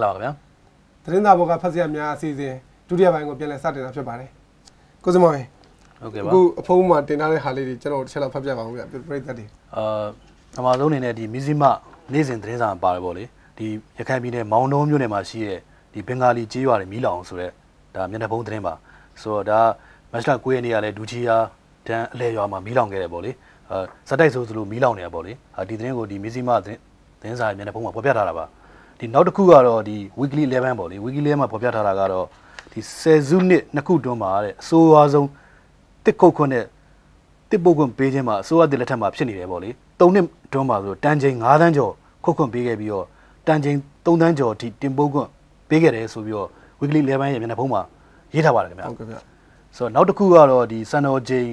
မင်္ဂလာပါမင်္ဂလာပါခင်ဗျာသတင်းစာဘောကဖတ်စရာများအစီအစဉ်ဒုတိယပိုင်းကိုပြန်လည်စတင်တာဖြစ်ပါတယ်ကိုစမောင်ရေဟုတ်ကဲ့ပါအခုအဖုံးမှာတင်ထားတဲ့ဟာလေးတွေကျွန်တော်တို့တစ်ချက်လောက်ဖတ်ပြပါဦးဗျပြိဿတွေအာအမှားဆုံးအနေနဲ့ဒီမီဇီမနေ့စဉ်သတင်းစာမှာပါတယ်ပေါ့လေဒီရခိုင်ပြည်နယ်မောင်နှုံးမြို့နယ်မှာရှိတဲ့ဒီဘင်္ဂါလီကြေးရွာတွေမီးလောင်ဆိုတော့ဒါမျက်နှာဖုံးသတင်းပါဆိုတော့ဒါမက်စလာ9ရက်နေ့ကလည်းဒူချီယာတန်းအလဲရွာမှာမီးလောင်ခဲ့တယ်ပေါ့လေအာစက်တိုက်ဆိုသလိုမီးလောင်နေတာပေါ့လေအာဒီသတင်းကိုဒီမီဇီမသတင်းသတင်းစာမျက်နှာဖုံးမှာဖော်ပြထားတာပါ ဒီနောက်တစ်ခုကတော့ဒီ weekly 11ပေါ့လေ weekly 11မှာဖော်ပြထားတာကတော့ဒီဆယ်စုနှစ်နှစ်ခုတွန်းမှာတဲ့အဆိုးအဝါဆုံးတစ်ခုတ်ခွန်းနဲ့တစ်ပုတ်ခွင့်ပေးခြင်းမှာအစိုးရတည်လက်ထက်မှာဖြစ်နေတယ်ပေါ့လေ၃နှစ်အတွင်းမှာဆိုတန်ချိန်9တန်းကျော်ခုတ်ခွင့်ပေးခဲ့ပြီးတော့တန်ချိန်3တန်းကျော်ဒီတင်ပုတ်ခွင့်ပေးခဲ့တယ်ဆိုပြီးတော့ weekly 11ရဲ့မျက်နှာဖုံးမှာရေးထားပါတယ်ခင်ဗျာဟုတ်ကဲ့ဗျဆိုတော့နောက်တစ်ခုကတော့ဒီစံတော်ချိန်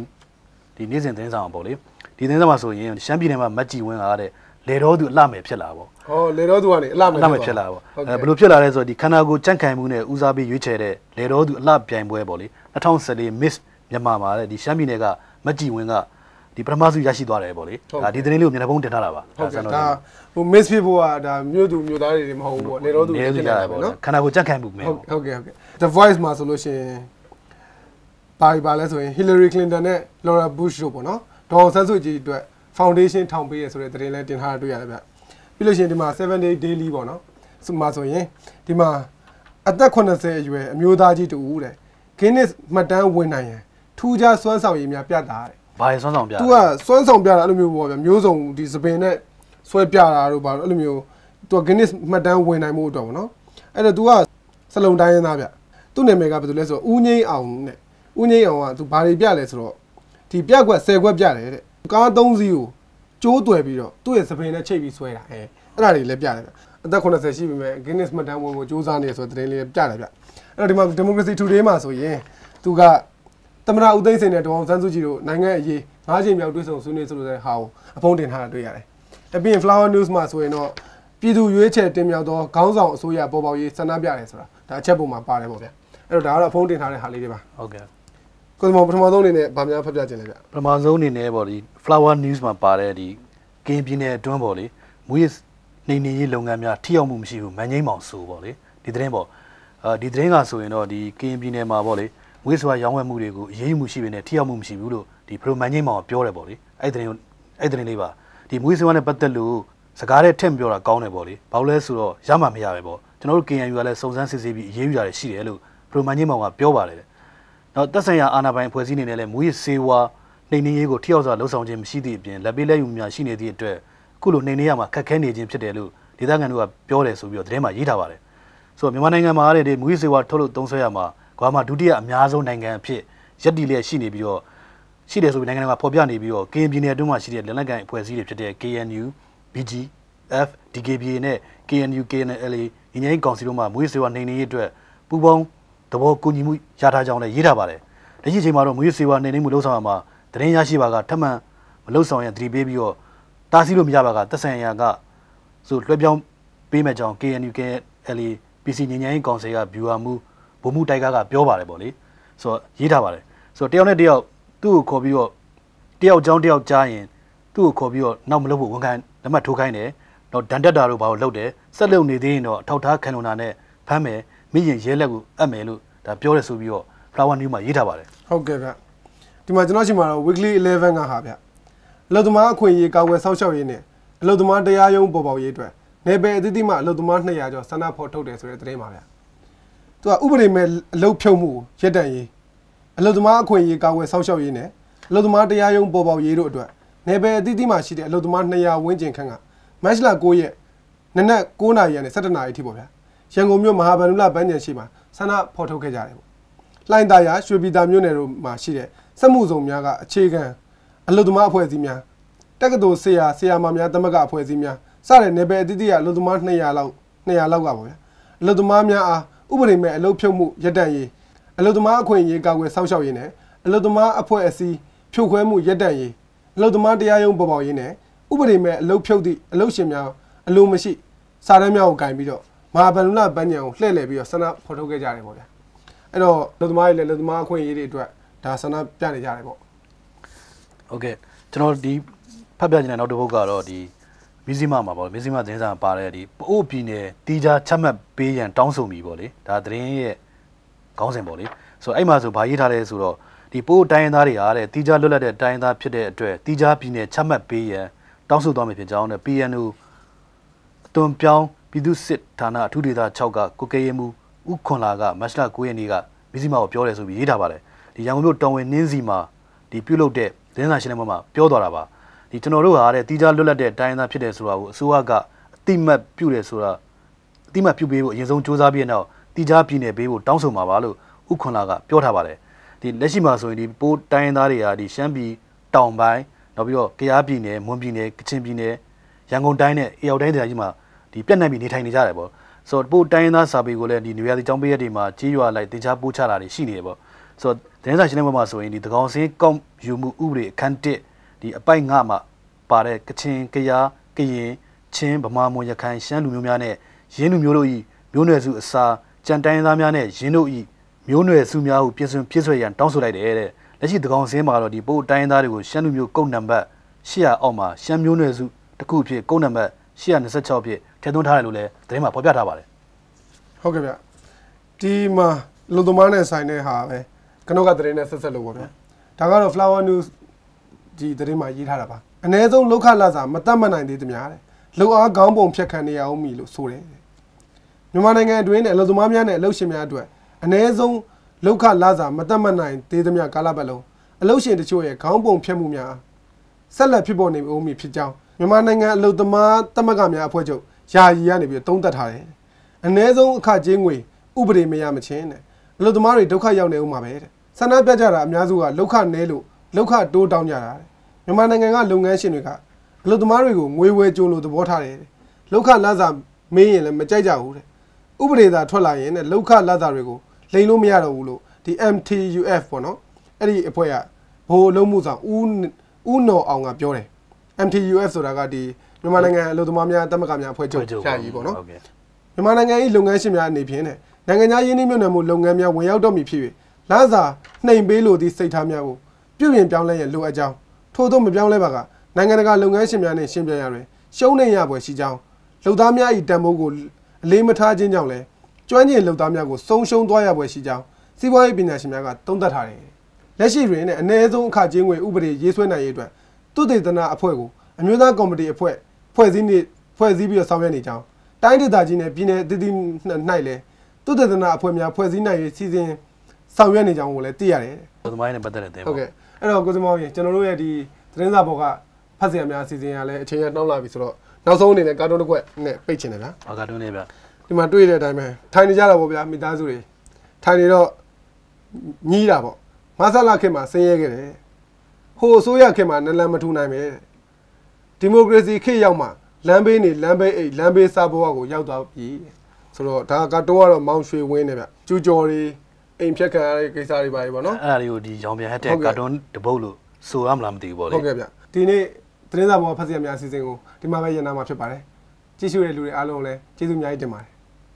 ဒီနေ့စဉ်သတင်းဆောင်ပေါ့လေဒီသတင်းဆောင်မှာဆိုရင်ရှမ်းပြည်နယ်မှာမက်ကြီးဝင်းကားတဲ့လေတော်သူအလှမယ်ဖြစ်လာပေါ့ ဟောလေတော့သူကနေအလှမယ်အလှမယ်ဖြစ်လာပေါ့ဟုတ်အဲကဲ့ဘယ်လိုဖြစ်လာလဲဆိုတော့ဒီခန္ဓာကိုယ်ကြန့်ခိုင်မှုနဲ့ဦးစားပေးရွေးချယ်တဲ့လေတော်သူအလှပြိုင်ပွဲပေါ့လေ2014 Miss မြန်မာမှာတဲ့ဒီရှမ်းပြည်နယ်ကမက်ကြီးဝင်းကဒီပထမဆုရရှိသွားတယ်ပေါ့လေဒါဒီသတင်းလေးကိုမျက်နှာဖုံးတင်ထားတာပါဟုတ်ကဲ့တော်ဒါဟို miss ဖြစ်ဖို့ကဒါမြို့သူမြို့သားတွေမဟုတ်ဘူးပေါ့လေတော့သူနေဖြစ်ရနေတာတယ်ပဲပေါ့နော်ခန္ဓာကိုယ်ကြန့်ခိုင်မှုမယ်ဟုတ်ဟုတ်ကဲ့ဟုတ်ကဲ့ The Voice မှာဆိုလို့ရှိရင်ပါရီပါလဲဆိုရင် Hillary Clinton နဲ့ Laura Bush တို့ပေါ့နော်ဒေါ်အောင်ဆန်းစုကြည်အတွက် foundation ထောင်ပေးရဆိုတဲ့သတင်းလဲတင်ထားတာတွေ့ရတယ်ဗျ ပြီးလို့ရှိရင်ဒီမှာ7 day daily ပေါ့နော်ဆိုမှာဆိုရင်ဒီမှာအသက်80အရွယ်အမျိုးသားကြီးတူဦးတဲ့ Guinness မှတ်တမ်းဝင်နိုင်ရန်ထူးခြားစွမ်းဆောင်ရည်များပြတာတဲ့ဘာရဆွမ်းဆောင်ပြသူကစွမ်းဆောင်ပြတာအဲ့လိုမျိုးပေါ့ဗျာမျိုးစုံဒီစပင်နဲ့ဆွဲပြတာတို့ဘာလို့အဲ့လိုမျိုးသူက Guinness မှတ်တမ်းဝင်နိုင်မှုအတွက်ပေါ့နော်အဲ့တော့ तू ကစလုံတိုင်းရင်းသားဗျသူ့နာမည်ကဘာလို့လဲဆိုတော့ဦးငိမ့်အောင်နဲ့ဦးငိမ့်အောင်က तू ဘာတွေပြလဲဆိုတော့ဒီပြက်ကွက်10ကွက်ပြတယ်တဲ့ကား3စီးကို ကျိုးတွယ်ပြီးတော့သူ့ရဲ့စပင်နဲ့ချိတ်ပြီးဆွဲတာအဲအဲ့ဒါတွေလည်းပြတယ်ဗျအသက်80ရှိပြီမဲ့ Guinness မှတ်တမ်းဝင်ကိုစူးစမ်းနေဆိုတဲ့သတင်းလေးပြတယ်ဗျအဲ့တော့ဒီမှာ Democracy Today မှာဆိုရင် तू ကသမရဦးသိန်းစိန်နဲ့ဒေါအောင်ဆန်းစုကြည်တို့နိုင်ငံအရေးငါးချိန်မြောက်တွေ့ဆုံဆွေးနွေးဆိုတဲ့ဟာကိုအဖုံးတင်ထားတာတွေ့ရတယ်။အပြင် Flower News မှာဆိုရင်တော့ပြည်သူရွေးချယ်တင်မြှောက်သောခေါင်းဆောင်အစိုးရပေါ်ပေါက်ရေးဆန္ဒပြတယ်ဆိုတာဒါအချက်ပုံမှာပါတယ်ပေါ့ဗျ။အဲ့တော့ဒါကတော့အဖုံးတင်ထားတဲ့ဟာလေးတွေပါဟုတ်ကဲ့။ ကိုယ်စမောပထမဆုံးအနေနဲ့ဗာများဖတ်ပြခြင်းလေဗျပထမဆုံးအနေနဲ့ပေါ့ဒီ flower news မှာပါတဲ့ဒီကင်းပြင်းတဲ့အတွင်းပေါ့လေမူရစ်နေနေရေးလုပ်ငန်းများထိရောက်မှုမရှိဘူးမန်ငိမ့်မောင်ဆိုပေါ့လေဒီသတင်းပေါ့အာဒီသတင်းကဆိုရင်တော့ဒီကင်းပြင်းတဲ့မှာပေါ့လေမူရစ်စွာရောင်းဝယ်မှုတွေကိုအရေးယူမှုရှိပေနဲ့ထိရောက်မှုမရှိဘူးလို့ဒီပရိုမန်ငိမ့်မောင်ကပြောတယ်ပေါ့လေအဲ့ဒီသတင်းကိုအဲ့ဒီသတင်းလေးပါဒီမူရစ်စွာနဲ့ပတ်သက်လို့စကားနဲ့ထင့်ပြောတာကောင်းတယ်ပေါ့လေဘာလို့လဲဆိုတော့ရမှမရပဲပေါ့ကျွန်တော်တို့ KNU ကလည်းစုံစမ်းစစ်ဆေးပြီးအရေးယူရတယ်ရှိတယ်လို့ပရိုမန်ငိမ့်မောင်ကပြောပါတယ် နောက်သက်ဆိုင်ရာအာဏာပိုင်အဖွဲ့အစည်းအနေနဲ့လည်းမူရစ်စေဝါနှိမ်နင်းရေးကိုထိရောက်စွာလှုံ့ဆော်ခြင်းမရှိသည့်အပြင်လက်ပေးလက်ယူများရှိနေသည့်အတွက်အခုလိုနှိမ်နင်းရမှာခက်ခဲနေခြင်းဖြစ်တယ်လို့ဒေသခံတို့ကပြောတယ်ဆိုပြီးတော့သတင်းမှာရေးထားပါတယ်။ဆိုတော့မြန်မာနိုင်ငံမှာလည်းဒီမူရစ်စေဝါထုတ်လုပ်သုံးစွဲရမှာကမ္ဘာမှာဒုတိယအများဆုံးနိုင်ငံအဖြစ်ရပ်တည်လျက်ရှိနေပြီးတော့ရှိတယ်ဆိုပြီးနိုင်ငံတော်ကဖော်ပြနေပြီးတော့ KN ပြည်နယ်အတွင်းမှာရှိတဲ့လက်နက်ကိုင်အဖွဲ့အစည်းတွေဖြစ်တဲ့ KNU, BGF, DKBA နဲ့ KNU, KNLA ညီညာရေးကောင်စီတို့မှမူရစ်စေဝါနှိမ်နင်းရေးအတွက်ပူးပေါင်း သဘောကူညီမှုရထားကြောင်းလည်းရေးထားပါတယ်။လက်ရှိအချိန်မှာတော့မူရစ်စေဝါနှိမ်နင်းမှုလှုပ်ဆောင်ရမှာသတင်းရရှိပါကထပ်မံမလှုပ်ဆောင်ရန်သတိပေးပြီးတော့တားဆီးလို့မရပါကသက်ဆိုင်ရာကဆိုလွှဲပြောင်းပေးမဲ့ကြောင်း KNU KNLA PC ညီညာရေးကောင်စီက viewer မှုဗိုလ်မှုတိုက်ကကပြောပါတယ်ပေါ့လေ။ဆိုတော့ရေးထားပါတယ်။ဆိုတော့တယောက်နဲ့တယောက်သူ့ကိုခေါ်ပြီးတော့တယောက်ကြောင်းတယောက်ကြားရင်သူ့ကိုခေါ်ပြီးတော့နောက်မလုပ်ဖို့ဝန်ခံလက်မှတ်ထိုးခိုင်းတယ်။တော့ဒန်တက်တာတို့ဘာလို့လုပ်တယ်။ဆက်လုပ်နေသေးရင်တော့အထောက်ထားခံလုံတာနဲ့ဖမ်းမယ် မိရင်ရဲလက်ကိုအပ်မယ်လို့ဒါပြောရဲဆိုပြီးတော့ Flower News မှာရေးထားပါတယ်။ဟုတ်ကဲ့ဗျ။ဒီမှာကျွန်တော်ရှိမှာတော့ weekly 11ကဟာဗျ။အလုသမားအခွင့်အရေးကာကွယ်စောင့်ရှောက်ရေးနဲ့အလုသမားတရားရုံးပေါ်ပေါက်ရေးအတွက်နေပယ်အသီးသီးမှအလုသမား200ကျော်ဆန္ဒဖော်ထုတ်တယ်ဆိုတဲ့သတင်းပါဗျ။သူကဥပဒေမဲ့အလုဖြုတ်မှုကိုရပ်တန့်ရေးအလုသမားအခွင့်အရေးကာကွယ်စောင့်ရှောက်ရေးနဲ့အလုသမားတရားရုံးပေါ်ပေါက်ရေးတို့အတွက်နေပယ်အသီးသီးမှရှိတဲ့အလုသမား200ဝန်းကျင်ခန့်ကမတ်လ9ရက်နနက်9နာရီကနေ17နာရီထိပေါ့ဗျာ။ ရန်ကုန်မြို့မဟာဗန္ဓုလပန်းကျင်ရှိမှာဆန္ဒဖော်ထုတ်ခဲ့ကြတယ်ပေါ့။လှိုင်းသားရရွှေပြည်သာမြို့နယ်တို့မှာရှိတဲ့စက်မှုစုံများကအခြေခံအလုသမားအဖွဲ့အစည်းများတက္ကသိုလ်ဆရာဆရာမများတမကအဖွဲ့အစည်းများစတဲ့နယ်ပယ်အသီးသီးကအလုသမား200လောက်200လောက်ကပါဗျာအလုသမားများအားဥပဒေမဲ့အလုဖြုတ်မှုရပ်တန့်ရေးအလုသမားအခွင့်အရေးကာကွယ်စောင့်ရှောက်ရေးနဲ့အလုသမားအဖွဲ့အစည်းဖြိုခွဲမှုရပ်တန့်ရေးအလုသမားတရားရုံးပေါ်ပေါက်ရေးနဲ့ဥပဒေမဲ့အလုဖြုတ်သည့်အလုရှင်များအလိုမရှိစာတမ်းများကိုကင်ပြီးတော့ မဟာဗန္ဓုလပန်းညံကိုလှည့်လည်ပြီးတော့ဆန္ဒဖော်ထုတ်ခဲ့ကြတယ်ပေါ့ဗျာအဲ့တော့လူသမားတွေလည်းလူသမားအခွင့်အရေးတွေအတွက်ဒါဆန္ဒပြနေကြတယ်ပေါ့။ဟုတ်ကဲ့ကျွန်တော်ဒီဖတ်ပြချင်တဲ့နောက်တစ်ပုဒ်ကတော့ဒီမီဇီမာမှာပေါ့မီဇီမာသတင်းစာမှာပါတဲ့ဒီပို့ပြည်နယ်တီးခြားချမှတ်ပေးရန်တောင်းဆိုမိပေါ့လေဒါသတင်းရဲ့ခေါင်းစဉ်ပေါ့လေဆိုတော့အဲ့မှာဆိုဘာရေးထားလဲဆိုတော့ဒီပို့တိုင်းရင်းသားတွေအားတဲ့တီးခြားလွတ်လပ်တဲ့တိုင်းရင်းသားဖြစ်တဲ့အတွက်တီးခြားပြည်နယ်ချမှတ်ပေးရန်တောင်းဆိုသွားမယ်ဖြစ်ကြောင်းနဲ့ PNO အသွင်ပြောင်း ပြည်သူစစ်ဌာနအထူးဒေသ6ကကိုကဲရဲမှုဥခွန်လာကမတ်လ9ရက်နေ့ကမီဇီမာကိုပြောတယ်ဆိုပြီးရေးထားပါတယ်ဒီရန်ကုန်မြို့တောင်ဝင်နှင်းစီမှာဒီပြုတ်လုတဲ့သတင်းစာရှင်းလင်းပွဲမှာပြောသွားတာပါဒီကျွန်တော်တို့ဟာတဲ့တီးခြားလွတ်လပ်တဲ့တိုင်းရင်းသားဖြစ်တယ်ဆိုတာကိုအစိုးရကအတိမတ်ပြုတယ်ဆိုတာအတိမတ်ပြုပေးဖို့အရင်ဆုံးစ조사ပြီးတဲ့နောက်တီးခြားပြည်နယ်ပေးဖို့တောင်းဆိုမှာပါလို့ဥခွန်လာကပြောထားပါတယ်ဒီလက်ရှိမှာဆိုရင်ဒီပိုးတိုင်းရင်းသားတွေကဒီရှမ်းပြည်တောင်ပိုင်းနောက်ပြီးတော့ကယားပြည်နယ်မွန်ပြည်နယ်ကချင်ပြည်နယ်ရန်ကုန်တိုင်းနဲ့အေရောက်တိုင်းဒေသကြီးမှာ ဒီပြက်နှက်ပြီးနေထိုင်နေကြတယ်ပေါ့ဆိုတော့ပိုးတိုင်းရင်းသားစာပေကိုလည်းဒီနေရာဒီကျောင်းပေးရက်တွေမှာကြေးရွာလိုက်တင်ချပို့ချတာတွေရှိနေတယ်ပေါ့ဆိုတော့သတင်းစာရှင်းလင်းပွဲမှာဆိုရင်ဒီသကောင်စင်းကောက်ယူမှုဥပဒေအခန်း1ဒီအပိုက်9မှာပါတဲ့ကချင်ကယားကရင်ချင်းဗမာမွန်ရခိုင်ရှမ်းလူမျိုးများနဲ့ရင်းလူမျိုးတို့ဤမျိုးနွယ်စုအစာကြံတိုင်းရင်းသားများနဲ့ရင်းတို့ဤမျိုးနွယ်စုများဟုပြည်စွန်ပြည့်စွဲရန်တောင်းဆိုလိုက်တယ်တဲ့လက်ရှိသကောင်စင်းမှာတော့ဒီပို့တိုင်းရင်းသားတွေကိုရှမ်းလူမျိုးကုတ်နံပါတ်800အောက်မှာရှမ်းမျိုးနွယ်စုတစ်ခုအဖြစ်ကုတ်နံပါတ် 826ဖြစ်ထည့်သွင်းထားတယ်လို့လည်းသတင်းမှာဖော်ပြထားပါတယ်ဟုတ်ကဲ့ဗျဒီမှာလူသမားနဲ့ဆိုင်တဲ့ဟာပဲကနောက်ကသတင်းနဲ့ဆက်ဆက်လို့ပေါ့ဗျာဒါကတော့ flower news ဒီသတင်းမှာရေးထားတာပါအ ਨੇ ဆုံးလောက်ခလာစာမတတ်မနိုင်သေးသမျှတဲ့လုံအားခေါင်းပုံဖြတ်ခံနေရအောင်မီလို့ဆိုတယ်မြန်မာနိုင်ငံအတွင်းနဲ့လူသမားများနဲ့အလုပ်ရှင်များအတွက်အ ਨੇ ဆုံးလောက်ခလာစာမတတ်မနိုင်သေးသမျှကာလပတ်လုံးအလုပ်ရှင်တချို့ရဲ့ခေါင်းပုံဖြတ်မှုများဆက်လက်ဖြစ်ပေါ်နေဦးမည်ဖြစ်ကြောင်း မြန်မာနိုင်ငံအလုပ်သမားသမဂ္ဂများအဖွဲ့ချုပ်ယာယီရနေပြီးသုံးသပ်ထားတယ်အ ਨੇ ဆုံးအခကြေးငွေဥပဒေမရမချင်းတဲ့အလုပ်သမားတွေဒုက္ခရောက်နေဦးမှာပဲတဲ့ဆန္ဒပြကြတာအများစုကလောက်ခနဲလို့လောက်ခတိုးတောင်းကြတာတဲ့မြန်မာနိုင်ငံကလုပ်ငန်းရှင်တွေကအလုပ်သမားတွေကိုငွေဝယ်ကြိုးလို့သဘောထားတယ်တဲ့လောက်ခလစာမင်းရင်လည်းမကြိုက်ကြဘူးတဲ့ဥပဒေသာထွက်လာရင်တဲ့လောက်ခလစာတွေကိုလိန်လို့မရတော့ဘူးလို့ဒီ MTUF ပေါ့နော်အဲ့ဒီအဖွဲ့ကဘိုလ်လုံးမှုဆောင်ဦးဦးနော်အောင်ကပြောတယ် MTUF ဆိုတာကဒီမြန်မာနိုင်ငံအလုပ်သမားများတမကများအဖွဲ့ချုပ်ရှာကြီးပေါ့နော်ဟုတ်ကဲ့မြန်မာနိုင်ငံ၏လုပ်ငန်းရှင်များအနေဖြင့်တဲ့နိုင်ငံခြားယင်းနှိမ့်မြုပ်နှံမှုလုပ်ငန်းများဝင်ရောက်တော့မည်ဖြစ်၍လစာနှိမ်ပေးလိုသည့်စိတ်ထားများကိုပြုပြင်ပြောင်းလဲရန်လိုအပ်ကြောင်းထို့သောမပြောင်းလဲပါကနိုင်ငံတကာလုပ်ငန်းရှင်များနှင့်ရှင်းပြရတွင်ရှုံးနေရပွဲရှိကြောင်းလုပ်သားများ၏တန်ဖိုးကိုအလေးမထားခြင်းကြောင့်လည်းကျွမ်းကျင်လုပ်သားများကိုဆုံးရှုံးသွားရပွဲရှိကြောင်းစီးပွားရေးပညာရှင်များကသုံးသပ်ထားတယ်လက်ရှိတွင်နဲ့အ ਨੇ ဆုံးအခကြေးငွေဥပဒေရေးဆွဲနိုင်ရေးအတွက် သုတေသနအဖွဲ့ကိုအမျိုးသားကော်မတီအဖွဲ့ဖွဲ့စည်းနေဖွဲ့စည်းပြီးတော့ဆောင်ရွက်နေကြောင်းတိုင်းဒေသကြီးနဲ့ပြည်နယ်တည်တည်၌လည်းသုတေသနအဖွဲ့များဖွဲ့စည်းနိုင်ရေးစီစဉ်ဆောင်ရွက်နေကြောင်းကိုလည်းသိရတယ်သမိုင်းနဲ့ပတ်သက်တဲ့သတင်းဟုတ်ပေါ့ကဲ့အဲ့တော့ကိုစမောင်ကြီးကျွန်တော်တို့ရဲ့ဒီသတင်းစာဘောကဖတ်စရာများစီစဉ်ရလဲအချိန်ရနှောင်းလာပြီဆိုတော့နောက်ဆုံးအနေနဲ့ကာတွန်းတစ်ခွက်နဲ့ပိတ်ချင်တယ်ဗျာဘာကတွန်းနေဗျဒီမှာတွေ့တဲ့အတိုင်းပဲထိုင်နေကြတာပေါ့ဗျာမိသားစုတွေထိုင်နေတော့ညီးတာပေါ့မဆလာခင်မှာဆင်းရဲခဲ့တယ် ဟိုအစိုးရခင်မှာနလန်မထူနိုင်ပဲဒီမိုကရေစီခေတ်ရောက်မှလမ်းဘေးနေလမ်းဘေးအိတ်လမ်းဘေးစားဘဝကိုရောက်သွားပြီတဲ့ဆိုတော့ဒါကတော့ကတော့မောင်ရွှေဝင်းနေဗျကျူကျော်တွေအိမ်ဖြတ်ခံရတဲ့ကိစ္စတွေပါပဲပေါ့နော်အဲ့ဒါတွေကိုဒီရောင်ပြန်ဟက်တဲ့ဟုတ်ကဲ့ကာတွန်းတပုတ်လို့ဆိုရမလားမသိဘူးပေါ့လေဟုတ်ကဲ့ဗျဒီနေ့သတင်းစာဘောဖတ်စရာများအစီအစဉ်ကိုဒီမှာပဲရန်နာမှာဖြစ်ပါတယ်ကြည့်ရှုတဲ့လူတွေအားလုံးလည်းကျေးဇူးအများကြီးတင်ပါတယ်